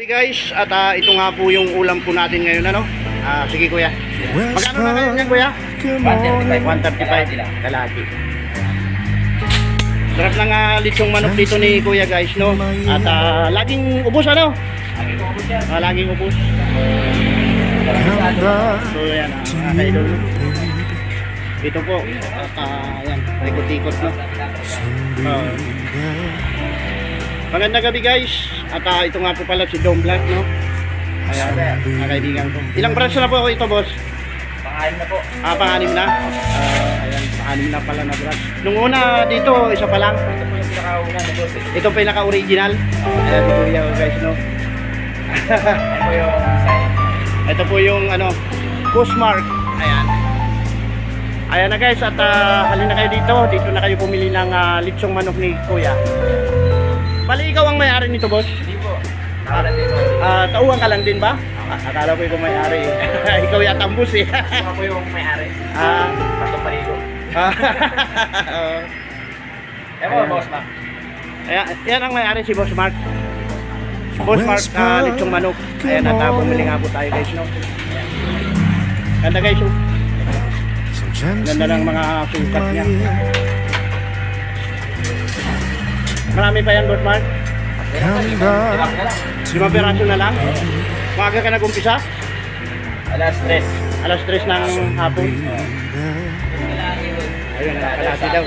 Gabi guys, at ah, ito nga po yung ulam po natin ngayon ano. Ah, sige kuya. Magkano na kayo yan kuya? 135 kalaki. Sarap ng uh, litsong manok dito ni kuya guys no. At ah, laging ubos ano? Ah, laging ubos. So yan, ah, mga idol. Ito po, at ah, yan, ikot-ikot no. Ah. Magandang gabi guys. At ah, ito nga po pala si Dom Black no. Ayan, mga kaibigan ko. Ilang branch na po ako ito boss? Pangalan na po. Ah, pang-anim na? Ah, ayan, pang-anim na pala na branch. Nung una dito, isa pa lang. Ito po yung pinakauna na boss. eh. Ito pinaka-original. Ayan, ito yan guys no. Ito po yung sign. Ito po yung ano, postmark. Ayan. Ayan na guys, at uh, halina kayo dito. Dito na kayo pumili ng uh, litsong manok ni Kuya. Bali, ikaw ang may-ari nito, boss? Hindi po. Nakalan dito. Ah, tauhan ka lang din ba? Ah, akala ko ikaw may-ari. ikaw yata ang boss eh. Ako yung may-ari. ah, Patong paligo. ah, Ewan Ayan. mo, boss ma. Ayan, yan ang may-ari si Boss Mark. Boss Mark, uh, litsong manok. Ayan, at uh, bumili nga po tayo guys, no? Ganda guys, oh. Ganda ng mga sukat niya. Marami pa yan, Boss Mark? Ilang na lang. Lima peraso na lang? Maaga ka nag-umpisa? Alas tres. Alas 3 ng hapon. Ayun, kalati daw.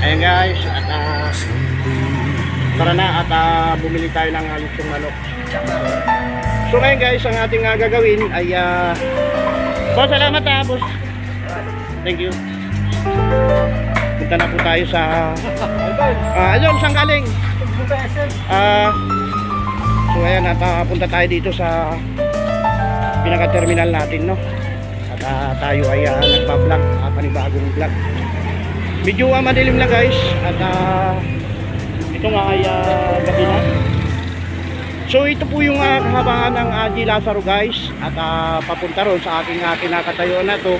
Ayun guys, at ah, tara na at ah, bumili tayo ng alitsong manok. So ngayon guys, ang ating ah, gagawin ay ah, boss, salamat ah, boss. Thank you. Punta na po tayo sa ah, ayun, saan galing? Ah, so ayan, at ah, punta tayo dito sa pinaka-terminal natin, no? At ah, tayo ay uh, nagpa-vlog, uh, panibagong vlog. Medyo uh, madilim na guys, at ah, ito nga ay gabi na. So ito po yung uh, kahabaan ng uh, G. Lazaro guys, at ah, papunta ron sa aking uh, kinakatayuan na to,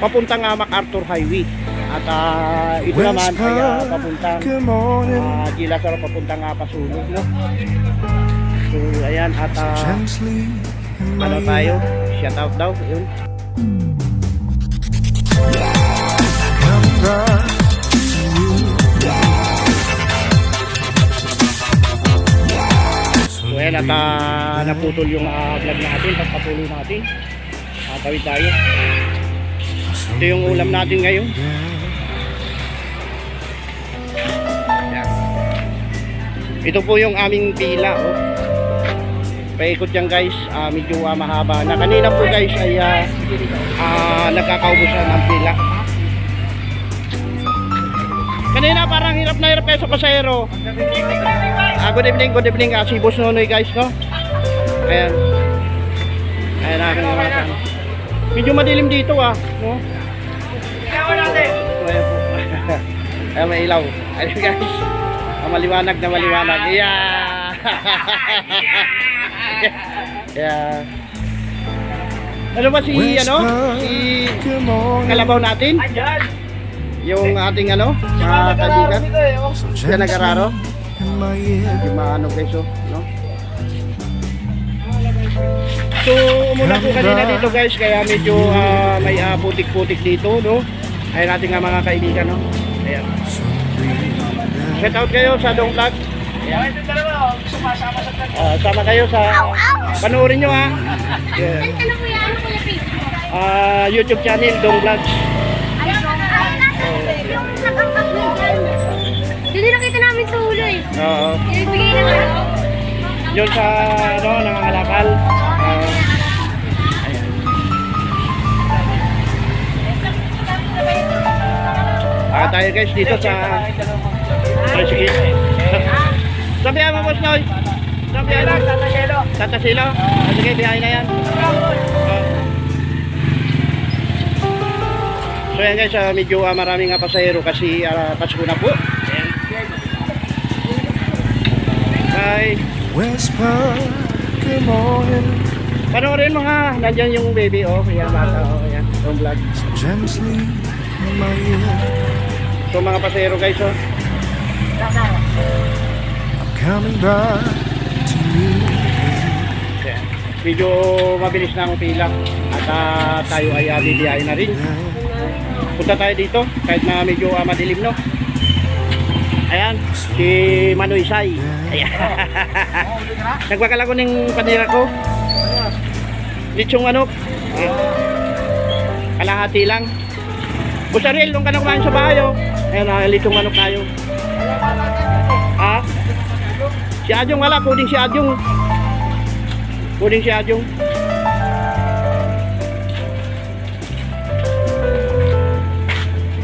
papunta nga MacArthur Highway. At ah, ito naman ay uh, papuntang uh, G. Lazaro, papunta nga Pasulog, no? So ayan, at ah, ano tayo? Shout out daw, yun. So ayan, at ah, naputol yung ah, vlog natin, pagpatuloy natin. Uh, tawid tayo. Ito yung ulam natin ngayon. Ito po yung aming pila, oh. Paikot yan guys, ah, medyo ah, mahaba na. Kanina po guys ay ah, ah, nagkakaubusan ng pila. Kanina parang hirap na hirap kayo sa pasahero. Ah, good evening, good evening. Ah, si Boss Nonoy guys, no? Ayan. Ayan aking mga Medyo madilim dito ah, no? Ayan po. ayan, may ilaw. Ayan guys. Ah, maliwanag na maliwanag. Yeah! yeah. Ano ba si, ano? Si kalabaw natin? Ayan. Yung ating ano? Mga kaibigan? Siya nag-araro? Yung mga ano oh, no? So, umuna po kanina dito guys, kaya medyo ah, may ah, putik-putik dito, no? Ayan natin nga mga kaibigan, no? Ayan. Shout out kayo sa Dong Vlog. Ayan. Vlog. Ah, sama kayo sa... Panoorin nyo, ha? Yeah. Ah, YouTube channel, Dong mo dyan. Hindi nakita namin sa ulo eh. Oo. Ibigay na. Yun sa, ano, nangangalakal. Ah, Ah, tayo guys dito sa tricycle. Sabihan mo boss Noy. Sabihan mo. Tatagelo. Tatasilo. Ah, sige, biyahe na yan. Ah. So yan guys, ah, medyo ah, maraming nga pasahero kasi ah, Pasko na po. Bye. Whisper, good morning, Panoorin mo ha. Nandyan yung baby oh. Ayan bata oh. Ayan. Yung vlog. So mga pasahero guys oh. I'm coming back to you. medyo mabilis na ang pila at ah, tayo ay uh, bibiyahe na rin. Punta tayo dito kahit na medyo ah, madilim no. Ayan, si Manoy Sai. Ayan. Nagpakalago ng panira ko. Litsong. Ayan. Kalahati lang. Busaril, nung ka na kumain sa bahay, oh. Ayan, ah, litsong manok tayo. Si Adyong wala, puding si Adyong. Puding si Adyong.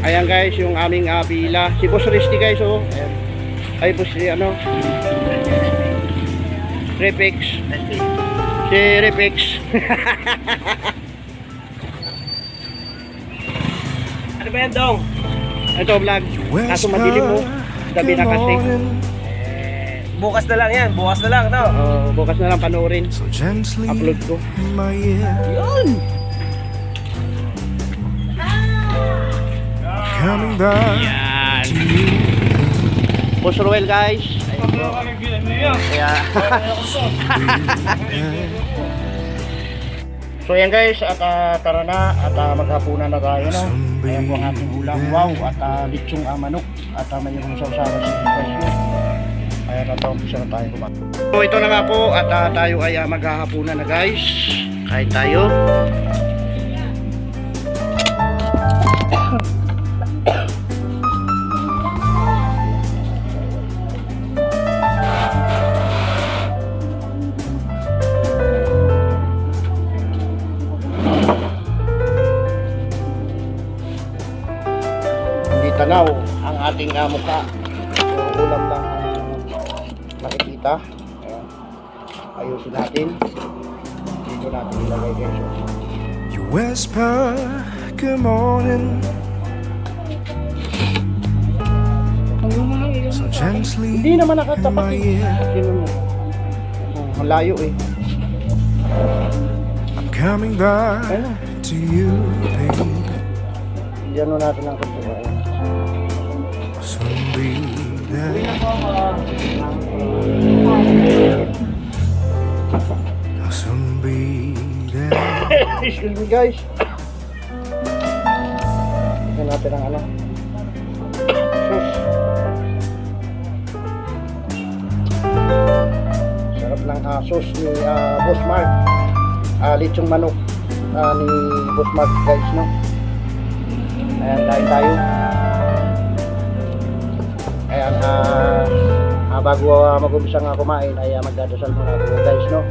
Ayan guys, yung aming uh, pila. Si Boss Risty guys, oh. Ayan. Ay, Boss, si ano? Repex. Si Repex. Ano ba yan, Dong? Ito vlog. Kaso madilim mo. Gabi na kasi. Bukas na lang yan. Bukas na lang, no? Oh, bukas na lang panoorin. So gently Upload ko. in my ear. Yun! Coming back Yan. to you. Boss Roel guys. So yan guys, at ah, tara na at ah, maghapunan na tayo no. Ayan po ang ating ulam. Wow, at uh, litsong ah, manok at uh, mayroong sausawa sa no. Ayan na to, umpisa na tayo kumain. So ito na nga po at ah, tayo ay ah, maghahapunan na guys. Kain tayo. hindi tanaw ang ating uh, mukha. Nakikita. Ayan. Ayusin natin. Dito natin ilagay guys. You whisper, good morning. So gently Hindi naman my eh. Oh, ang layo eh. I'm coming back to you, baby. Diyan natin ang kunti. Excuse me guys. Tignan natin ang ano. Sus. Sarap ng asos ni ah, Boss Mark. Ah, litsong manok ah, ni Boss Mark guys no. Ayan, kain tayo. Ayan, ah, ah, bago uh, mag-umpisa nga kumain ay ah, magdadasal muna ako guys no.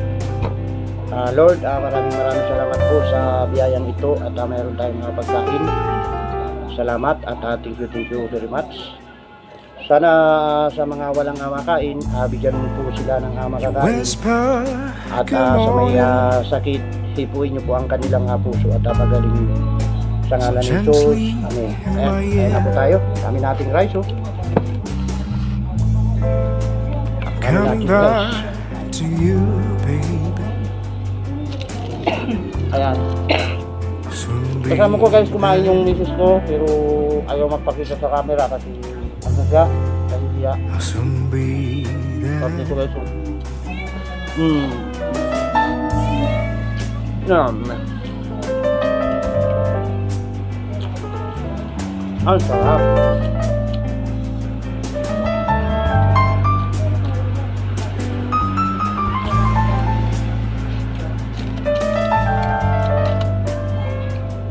Ah, Lord, ah, maraming maraming salamat po sa biyayang ito at ah, mayroon tayong mga pagkain. Salamat at ah, thank you, thank you very much. Sana sa mga walang ah, makain, ah, bigyan mo po sila ng ah, makakain. At ah, sa may ah, sakit, hipuin niyo po ang kanilang ah, puso at ah, magaling sa ngalan ni Jesus. Amen. Ayan, ayan na po tayo. Kami nating rice, oh. Coming back to you, baby. Ayan. Kasama ko guys kumain yung misis ko pero ayaw magpakita sa camera kasi ano siya, be Sarap there. nito guys. oh. Hmm. Yum. Ang sarap.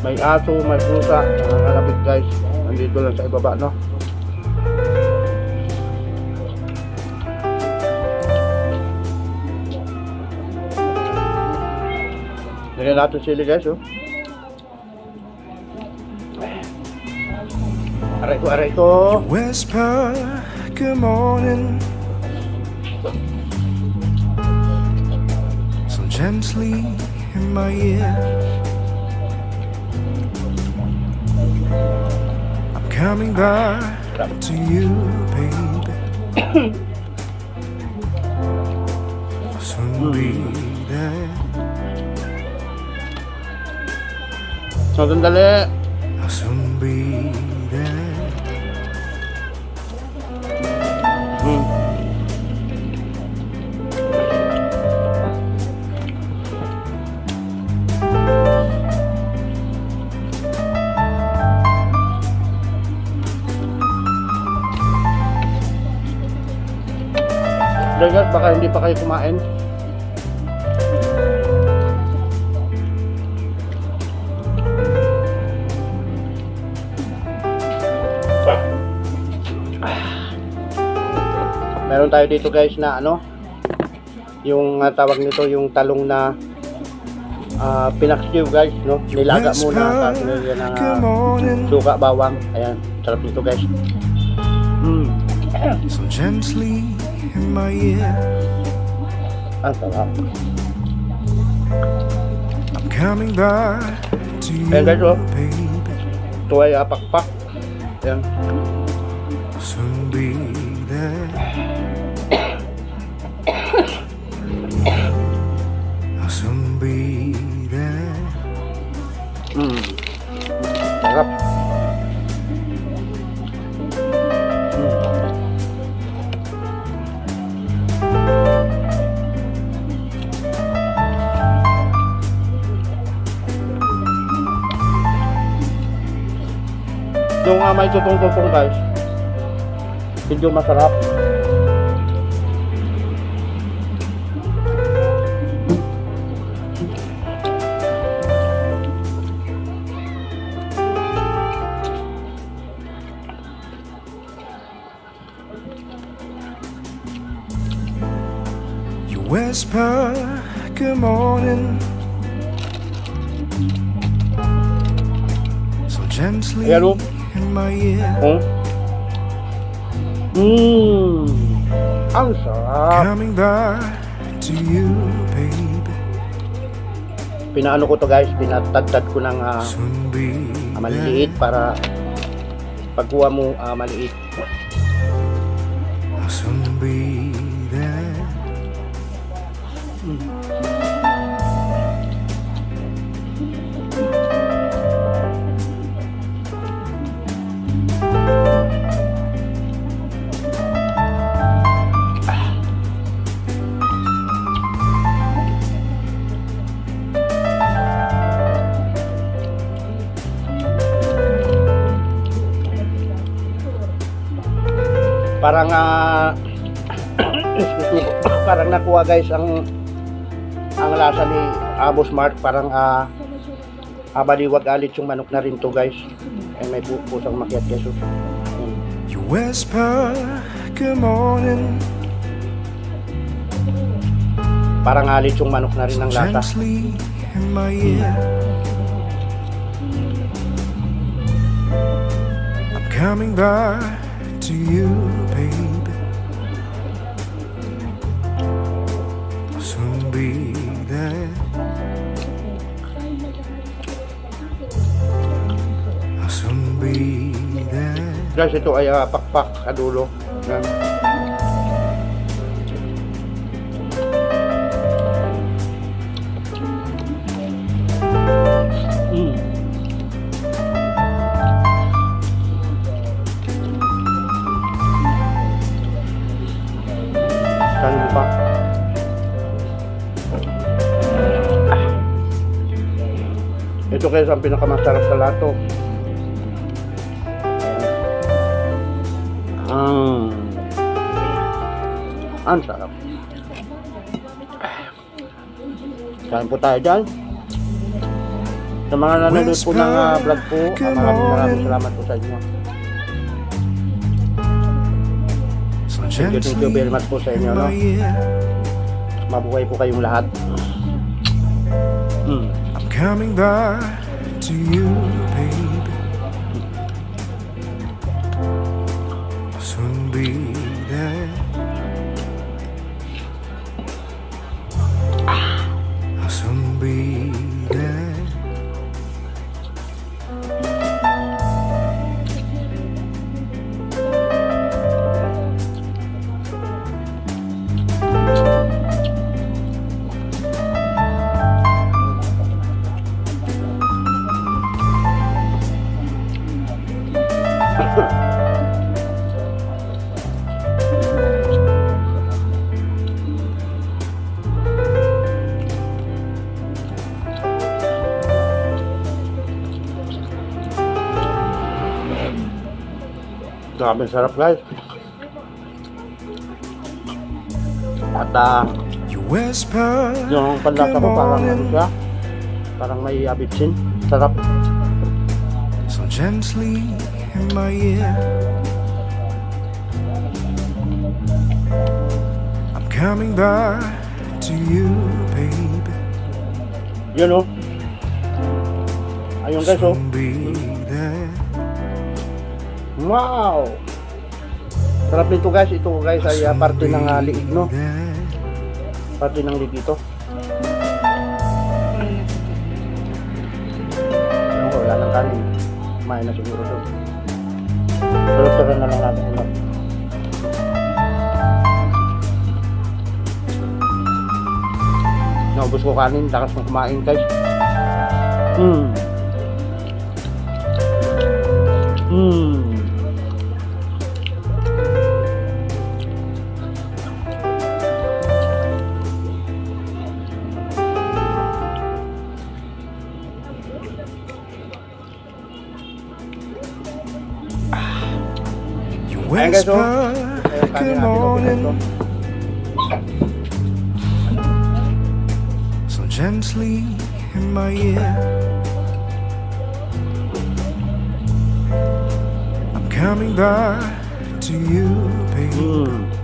May aso, may pusa, nangangalapit guys. Nandito lang sa ibaba, no? Lagyan natin sili guys, oh. Aray ko, aray ko. Whisper, good morning. So gently in my ear. Coming back to you, baby. Soon be there. So, sandali. I'll soon be guys, baka hindi pa kayo kumain. Meron tayo dito guys na ano, yung ah, tawag nito yung talong na uh, pinaksiw guys, no? Nilaga muna tapos nilagyan ng morning. suka, bawang. Ayan, sarap nito guys. Mm, So gently in my ear. ang sarap. I'm coming back to you, Ayan, guys, oh. baby. Ito ay apakpak. Ayan. Soon be there. I'll soon be there. Mm. May guys, medyo masarap. You whisper, good morning. So gently Ayan, oh. Oh. in my ear. Mmm. Ang sarap. Coming back to you, baby. Pinaano ko to guys, pinatadtad ko ng ah, maliliit para pagkuha mo ah, maliit. Nakuha guys ang ang lasa ni Abos Mark parang ah uh, baliwag alit yung manok na rin to guys. Ay may pu- pusang makiat keso. Yan. You whisper, good morning. Parang alit yung manok na rin ng ear. I'm coming back to you, baby. Guys, ito ay ah, pakpak kadulo. Yan. Mm. Kanin. Ito guys ang pinakamasarap sa lato. Ang sarap. Kain po tayo dyan. Sa mga nanonood po ng ah, vlog po, ah, maraming maraming salamat po sa inyo. Thank you, thank you very much po sa inyo. in No? ear. Mabuhay po kayong lahat. Mm. I'm coming back to you, Grabe sarap guys. At whisper yung panlasa mo parang ano siya. Parang may abitsin. Sarap. so gently in my ear. I'm coming back to you, baby. Yun oh. Ayun guys oh. Wow! Sarap nito guys. Ito guys ay ah, parte ng uh, liig no. Parte ng liig ito. Ayun, wala nang kanin. Kumain na siguro doon. Pero tara na lang natin ulit. Naubos ko kanin, lakas ng kumain guys. Hmm. Hmm. You Ayan, guys, oh. whisper Ayun, kanin good natin ulit morning ito. so gently in my ear. I'm coming back to you, baby. Hmm.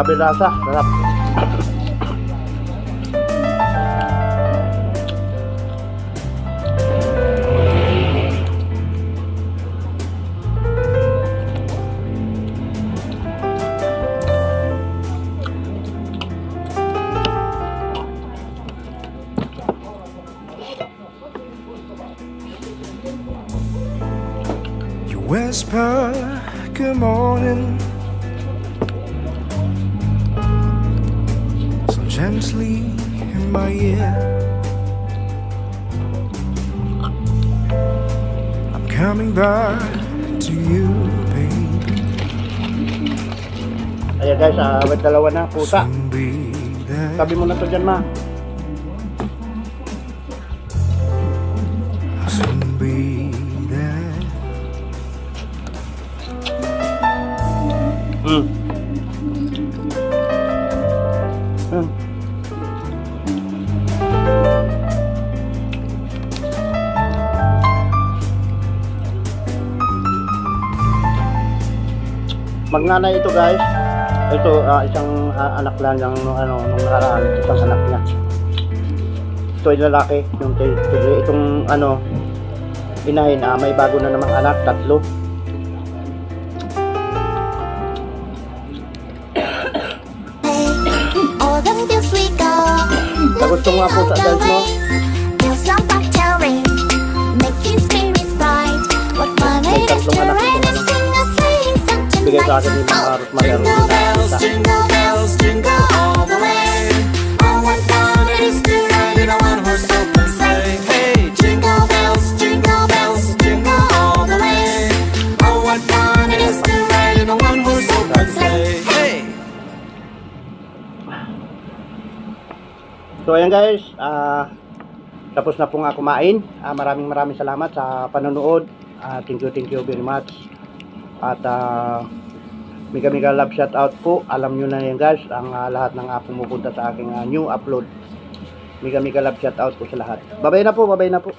Grabe lasa, sarap. To you, baby. Ayan guys, ah, wait, dalawa na, pusa. Sabi mo na to dyan, ma. I'll Magnanay ito guys. Ito ah, isang ah, anak lang ng ano nung nakaraan, isang anak niya. Ito ay lalaki, yung itong ano inahin ah, may bago na namang anak, tatlo. Sagot ko nga po sa guys mo. Bills on top song Bigay sa akin ni Mga Ruth Maria Jingle bells, jingle bells, jingle all the way. Oh, what fun it is to ride in a one-horse open sleigh. Hey, Jingle bells, jingle bells, jingle all the way. Oh, what fun it is to ride in a one-horse open sleigh. hey. So ayan guys, ah tapos na po nga kumain. Ah, maraming maraming salamat sa panonood. Ah, thank you, thank you very much. At ah, mega mega love shout out po. Alam nyo na yan guys, ang ah, lahat ng ah, pumupunta sa aking ah, new upload. Mega mega love shout out po sa lahat. Babay na po, babay na po.